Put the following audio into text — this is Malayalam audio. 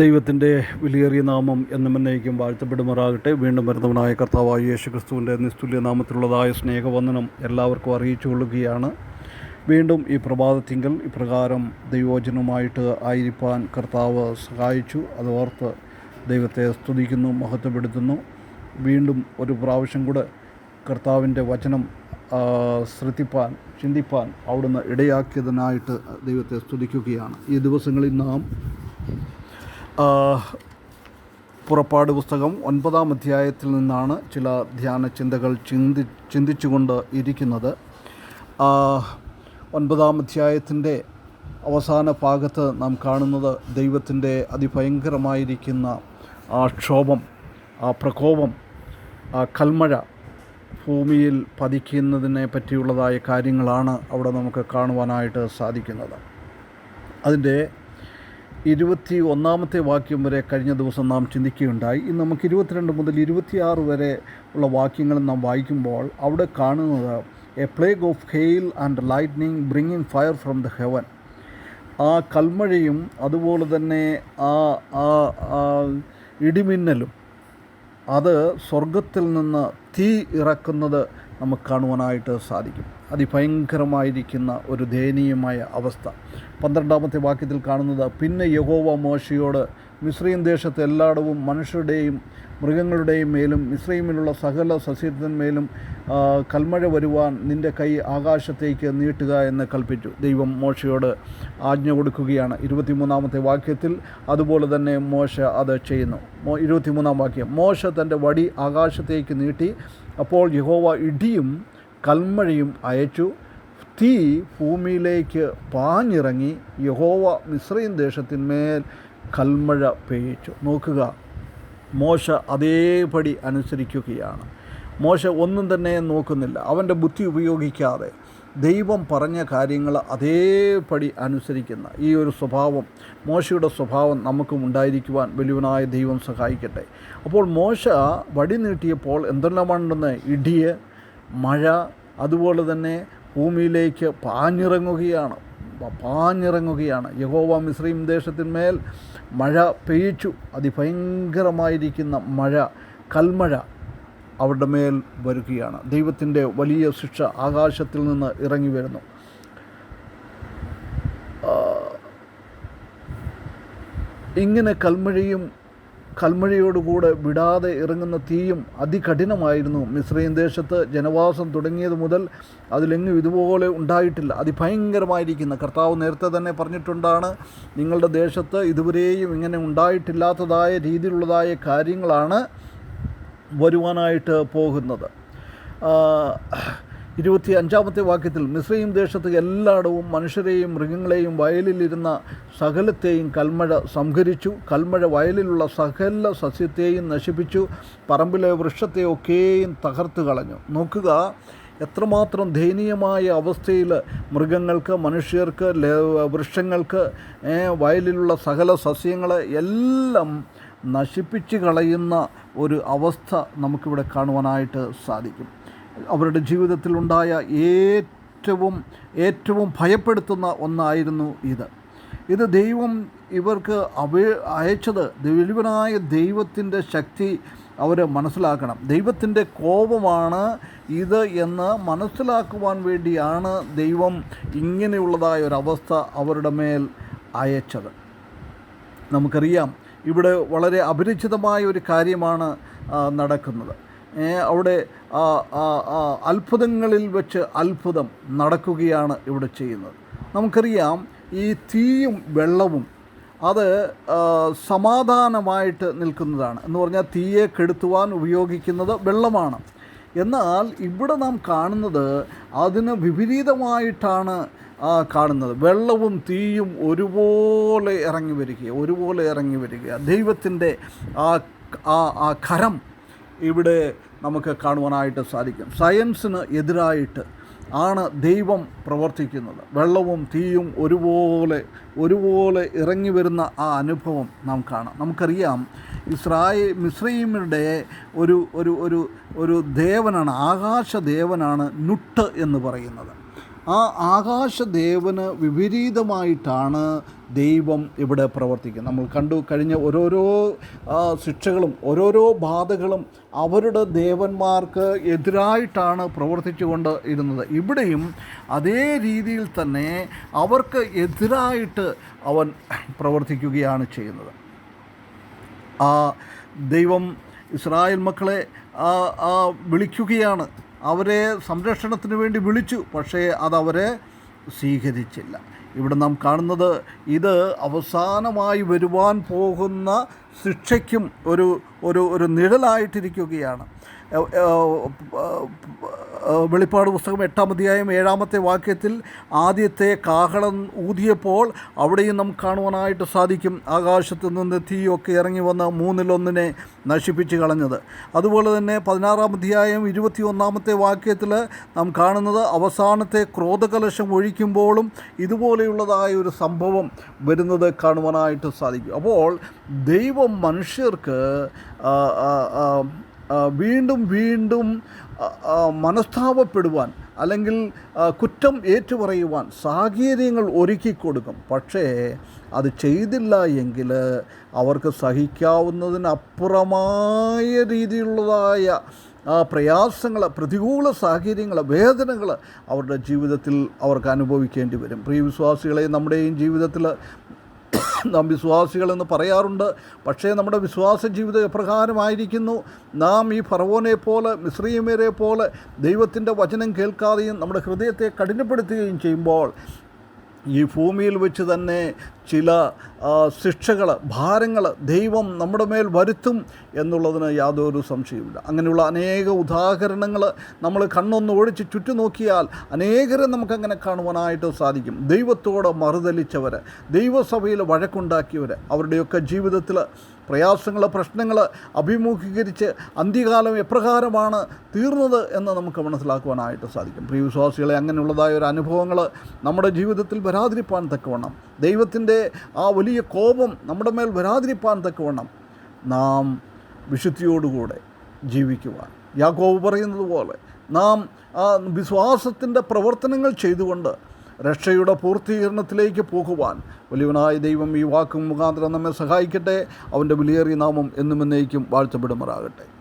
ദൈവത്തിന്റെ വിലയേറിയ നാമം എന്നും എന്നേക്കും വാഴ്ത്തപ്പെടുമാറാകട്ടെ. വീണ്ടും വരുന്നവനായ കർത്താവായ യേശു ക്രിസ്തുവിന്റെ നിസ്തുല്യ നാമത്തിലുള്ളതായ സ്നേഹവന്ദനം എല്ലാവർക്കും അറിയിച്ചു കൊള്ളുകയാണ്. വീണ്ടും ഈ പ്രഭാതത്തിങ്കൽ ഇപ്രകാരം ദൈവോചനവുമായിട്ട് ആയിരിക്കാൻ കർത്താവ് സഹായിച്ചു. അത് ഓർത്ത് ദൈവത്തെ സ്തുതിക്കുന്നു മഹത്വപ്പെടുത്തുന്നു. വീണ്ടും ഒരു പ്രാവശ്യം കൂടെ കർത്താവിന്റെ വചനം ശ്രദ്ധിപ്പാൻ ചിന്തിപ്പാൻ അവിടുന്ന് ഇടയാക്കിയതിനായിട്ട് ദൈവത്തെ സ്തുതിക്കുകയാണ്. ഈ ദിവസങ്ങളിൽ നാം പുറപ്പാട് പുസ്തകം ഒൻപതാം അധ്യായത്തിൽ നിന്നാണ് ചില ധ്യാന ചിന്തകൾ ചിന്തി ചിന്തിച്ചുകൊണ്ട് ഇരിക്കുന്നത്. ഒൻപതാം അധ്യായത്തിന്റെ അവസാന ഭാഗത്ത് നാം കാണുന്നത് ദൈവത്തിന്റെ അതിഭയങ്കരമായിരിക്കുന്ന ആ ക്ഷോഭം ആ പ്രകോപം ആ കൽമഴ ഭൂമിയിൽ പതിക്കുന്നതിനെ പറ്റിയുള്ളതായ കാര്യങ്ങളാണ് അവിടെ നമുക്ക് കാണുവാനായിട്ട് സാധിക്കുന്നത്. അതിന്റെ ഇരുപത്തി ഒന്നാമത്തെ വാക്യം വരെ കഴിഞ്ഞ ദിവസം നാം ചിന്തിക്കുകയുണ്ടായി. ഇന്ന് നമുക്ക് ഇരുപത്തിരണ്ട് മുതൽ ഇരുപത്തിയാറ് വരെ ഉള്ള വാക്യങ്ങൾ നാം വായിക്കുമ്പോൾ അവിടെ കാണുന്നത് a plague of hail and lightning bringing fire from the heaven ആ കൽമഴയും അതുപോലെ തന്നെ ആ ഇടിമിന്നലും അത് സ്വർഗത്തിൽ നിന്ന് തീ ഇറക്കുന്നത് നമുക്ക് കാണുവാനായിട്ട് സാധിക്കും. അതിഭയങ്കരമായിരിക്കുന്ന ഒരു ദയനീയമായ അവസ്ഥ. പന്ത്രണ്ടാമത്തെ വാക്യത്തിൽ കാണുന്നത് പിന്നെ യഹോവ മോശയോട് മിശ്രീം ദേശത്ത് എല്ലായിടവും മനുഷ്യരുടെയും മൃഗങ്ങളുടെയും മേലും മിശ്രീമിലുള്ള സകല സസ്യത്തിന്മേലും കൽമഴ വരുവാൻ നിന്റെ കൈ ആകാശത്തേക്ക് നീട്ടുക എന്ന് കൽപ്പിച്ചു. ദൈവം മോശയോട് ആജ്ഞ കൊടുക്കുകയാണ്. ഇരുപത്തിമൂന്നാമത്തെ വാക്യത്തിൽ അതുപോലെ തന്നെ മോശ അത് ചെയ്യുന്നു. മോ ഇരുപത്തിമൂന്നാം വാക്യം. മോശ തന്റെ വടി ആകാശത്തേക്ക് നീട്ടി അപ്പോൾ യഹോവ ഇടിയും കൽമഴയും അയച്ചു. തീ ഭൂമിയിലേക്ക് പാഞ്ഞിറങ്ങി യഹോവ മിശ്രീം ദേശത്തിന്മേൽ കൽമഴ പെയ്യിച്ചു. നോക്കുക മോശ അതേപടി അനുസരിക്കുകയാണ്. മോശ ഒന്നും തന്നെ നോക്കുന്നില്ല. അവന്റെ ബുദ്ധി ഉപയോഗിക്കാതെ ദൈവം പറഞ്ഞ കാര്യങ്ങൾ അതേപടി അനുസരിക്കുന്ന ഈ ഒരു സ്വഭാവം മോശയുടെ സ്വഭാവം നമുക്കും ഉണ്ടായിരിക്കുവാൻ വലിയവനായ ദൈവം സഹായിക്കട്ടെ. അപ്പോൾ മോശ വടി നീട്ടിയപ്പോൾ എന്തെല്ലാമാണെന്ന് ഇടിയ് മഴ അതുപോലെ തന്നെ ഭൂമിയിലേക്ക് പാഞ്ഞിറങ്ങുകയാണ്. പാഞ്ഞിറങ്ങുകയാണ്. യഹോവ മിശ്രീം ദേശത്തിന്മേൽ മഴ പെയ്ച്ചു അതിഭയങ്കരമായിരിക്കുന്ന മഴ കൽമഴ അവരുടെ മേൽ വരികയാണ്. ദൈവത്തിന്റെ വലിയ ശിക്ഷ ആകാശത്തിൽ നിന്ന് ഇറങ്ങി വരുന്നു. ഇങ്ങനെ കൽമഴയും കൽമഴയോടുകൂടെ വിടാതെ ഇറങ്ങുന്ന തീയും അതികഠിനമായിരുന്നു. മിശ്രീൻ ദേശത്ത് ജനവാസം തുടങ്ങിയത് മുതൽ അതിലെങ്ങും ഇതുപോലെ ഉണ്ടായിട്ടില്ല. അതിഭയങ്കരമായിരിക്കുന്ന കർത്താവ് നേരത്തെ തന്നെ പറഞ്ഞിട്ടുണ്ടാണ് നിങ്ങളുടെ ദേശത്ത് ഇതുവരെയും ഇങ്ങനെ ഉണ്ടായിട്ടില്ലാത്തതായ രീതിയിലുള്ളതായ കാര്യങ്ങളാണ് വരുവാനായിട്ട് പോകുന്നത്. ഇരുപത്തി അഞ്ചാമത്തെ വാക്യത്തിൽ മിസ്രൈം ദേശത്ത് എല്ലായിടവും മനുഷ്യരെയും മൃഗങ്ങളെയും വയലിലിരുന്ന സകലത്തെയും കൽമഴ സംഹരിച്ചു. കൽമഴ വയലിലുള്ള സകല സസ്യത്തെയും നശിപ്പിച്ചു. പറമ്പിലെ വൃക്ഷത്തെയൊക്കെയും തകർത്ത് കളഞ്ഞു. നോക്കുക എത്രമാത്രം ദയനീയമായ അവസ്ഥയിൽ മൃഗങ്ങൾക്ക് മനുഷ്യർക്ക് വൃക്ഷങ്ങൾക്ക് വയലിലുള്ള സകല സസ്യങ്ങളെ എല്ലാം നശിപ്പിച്ച് കളയുന്ന ഒരു അവസ്ഥ നമുക്കിവിടെ കാണുവാനായിട്ട് സാധിക്കും. അവരുടെ ജീവിതത്തിലുണ്ടായ ഏറ്റവും ഏറ്റവും ഭയപ്പെടുത്തുന്ന ഒന്നായിരുന്നു ഇത്. ഇത് ദൈവം ഇവർക്ക് അവ അയച്ചത് ദൈവനായ ദൈവത്തിന്റെ ശക്തി അവർ മനസ്സിലാക്കണം. ദൈവത്തിന്റെ കോപമാണ് ഇത് എന്ന് മനസ്സിലാക്കുവാൻ വേണ്ടിയാണ് ദൈവം ഇങ്ങനെയുള്ളതായ ഒരവസ്ഥ അവരുടെ മേൽ അയച്ചത്. നമുക്കറിയാം ഇവിടെ വളരെ അപരിചിതമായ ഒരു കാര്യമാണ് നടക്കുന്നത്. അവിടെ അത്ഭുതങ്ങളിൽ വെച്ച് അത്ഭുതം നടക്കുകയാണ് ഇവിടെ ചെയ്യുന്നത്. നമുക്കറിയാം ഈ തീയും വെള്ളവും അത് സമാധാനമായിട്ട് നിൽക്കുന്നതാണ്. എന്ന് പറഞ്ഞാൽ തീയെ കെടുത്തുവാൻ ഉപയോഗിക്കുന്നത് വെള്ളമാണ്. എന്നാൽ ഇവിടെ നാം കാണുന്നത് അതിന് വിപരീതമായിട്ടാണ് കാണുന്നത്. വെള്ളവും തീയും ഒരുപോലെ ഇറങ്ങി വരിക ഒരുപോലെ ഇറങ്ങി വരിക ദൈവത്തിന്റെ ആ ആ ആ കരം ഇവിടെ നമുക്ക് കാണുവാനായിട്ട് സാധിക്കും. സയൻസിന് എതിരായിട്ട് ആണ് ദൈവം പ്രവർത്തിക്കുന്നത്. വെള്ളവും തീയും ഒരുപോലെ ഒരുപോലെ ഇറങ്ങി വരുന്ന ആ അനുഭവം നാം കാണാം. നമുക്കറിയാം ഇസ്രായേൽ മിശ്രീമിയുടെ ഒരു ഒരു ഒരു ഒരു ദേവനാണ് ആകാശദേവനാണ് നുട്ട് എന്ന് പറയുന്നത്. ആ ആകാശദേവന് വിപരീതമായിട്ടാണ് ദൈവം ഇവിടെ പ്രവർത്തിക്കുന്നത്. നമ്മൾ കണ്ടു കഴിഞ്ഞ ഓരോരോ ശിക്ഷകളും ഓരോരോ ബാധകളും അവരുടെ ദേവന്മാർക്ക് എതിരായിട്ടാണ് പ്രവർത്തിച്ചുകൊണ്ട് ഇരുന്നത്. ഇവിടെയും അതേ രീതിയിൽ തന്നെ അവർക്ക് എതിരായിട്ട് അവൻ പ്രവർത്തിക്കുകയാണ് ചെയ്യുന്നത്. ആ ദൈവം ഇസ്രായേൽ മക്കളെ വിളിക്കുകയാണ്. അവരെ സംരക്ഷണത്തിന് വേണ്ടി വിളിച്ചു പക്ഷേ അതവരെ സ്വീകരിച്ചില്ല. ഇവിടെ നാം കാണുന്നത് ഇത് അവസാനമായി വരുവാൻ പോകുന്ന ശിക്ഷയ്ക്കും ഒരു ഒരു ഒരു നിഴലായിട്ടിരിക്കുകയാണ്. വെളിപ്പാട് പുസ്തകം എട്ടാം അധ്യായം ഏഴാമത്തെ വാക്യത്തിൽ ആദ്യത്തെ കാഹളം ഊതിയപ്പോൾ അവിടെയും നമുക്ക് കാണുവാനായിട്ട് സാധിക്കും. ആകാശത്ത് നിന്ന് തീയൊക്കെ ഇറങ്ങി വന്ന് മൂന്നിലൊന്നിനെ നശിപ്പിച്ച് കളഞ്ഞത്. അതുപോലെ തന്നെ പതിനാറാം അധ്യായം ഇരുപത്തി ഒന്നാമത്തെ വാക്യത്തിൽ നാം കാണുന്നത് അവസാനത്തെ ക്രോധകലശം ഒഴിക്കുമ്പോഴും ഇതുപോലെയുള്ളതായ ഒരു സംഭവം വരുന്നത് കാണുവാനായിട്ട് സാധിക്കും. അപ്പോൾ ദൈവം മനുഷ്യർക്ക് വീണ്ടും വീണ്ടും മനസ്താപപ്പെടുവാൻ അല്ലെങ്കിൽ കുറ്റം ഏറ്റുപറയുവാൻ സാഹചര്യങ്ങൾ ഒരുക്കി കൊടുക്കും പക്ഷേ അത് ചെയ്തില്ല എങ്കിൽ അവർക്ക് സഹിക്കാവുന്നതിനപ്പുറമായ രീതിയിലുള്ളതായ പ്രയാസങ്ങൾ പ്രതികൂല സാഹചര്യങ്ങൾ വേദനകൾ അവരുടെ ജീവിതത്തിൽ അവർക്ക് അനുഭവിക്കേണ്ടി വരും. പ്രിയ വിശ്വാസികളെ നമ്മുടെയും ജീവിതത്തിൽ നാം വിശ്വാസികളെന്ന് പറയാറുണ്ട്. പക്ഷേ നമ്മുടെ വിശ്വാസ ജീവിതം എപ്രകാരമായിരിക്കുന്നു? നാം ഈ ഫറവോനെ പോലെ മിശ്രീമരെ പോലെ ദൈവത്തിന്റെ വചനം കേൾക്കാതെയും നമ്മുടെ ഹൃദയത്തെ കഠിനപ്പെടുത്തുകയും ചെയ്യുമ്പോൾ ഈ ഭൂമിയിൽ വെച്ച് തന്നെ ചില ശിക്ഷകൾ ഭാരങ്ങൾ ദൈവം നമ്മുടെ മേൽ വരുത്തും എന്നുള്ളതിന് യാതൊരു സംശയവുമില്ല. അങ്ങനെയുള്ള അനേക ഉദാഹരണങ്ങൾ നമ്മൾ കണ്ണൊന്ന് ഒഴിച്ച് ചുറ്റു നോക്കിയാൽ അനേകരെ നമുക്കങ്ങനെ കാണുവാനായിട്ട് സാധിക്കും. ദൈവത്തോട് മറുതലിച്ചവർ ദൈവസഭയിൽ വഴക്കുണ്ടാക്കിയവർ അവരുടെയൊക്കെ ജീവിതത്തിൽ പ്രയാസങ്ങൾ പ്രശ്നങ്ങൾ അഭിമുഖീകരിച്ച് അന്ത്യകാലം എപ്രകാരമാണ് തീർന്നത് എന്ന് നമുക്ക് മനസ്സിലാക്കുവാനായിട്ട് സാധിക്കും. പ്രിയവിശ്വാസികളെ അങ്ങനെയുള്ളതായ ഒരു അനുഭവങ്ങൾ നമ്മുടെ ജീവിതത്തിൽ വരാതിരിപ്പാൻ തക്കവണ്ണം ദൈവത്തിന്റെ ആ വലിയ കോപം നമ്മുടെ മേൽ വരാതിരിപ്പാൻ തക്കവണ്ണം നാം വിശുദ്ധിയോടുകൂടെ ജീവിക്കുവാൻ. യാക്കോബ് പറയുന്നത് പോലെ നാം ആ വിശ്വാസത്തിന്റെ പ്രവർത്തനങ്ങൾ ചെയ്തുകൊണ്ട് രക്ഷയുടെ പൂർത്തീകരണത്തിലേക്ക് പോകുവാൻ വലിയവനായ ദൈവം ഈ വാക്കും മുഖാന്തരം നമ്മെ സഹായിക്കട്ടെ. അവന്റെ വിലയേറിയ നാമം എന്നും എന്നേക്കും വാഴ്ത്തപ്പെടുമാറാകട്ടെ.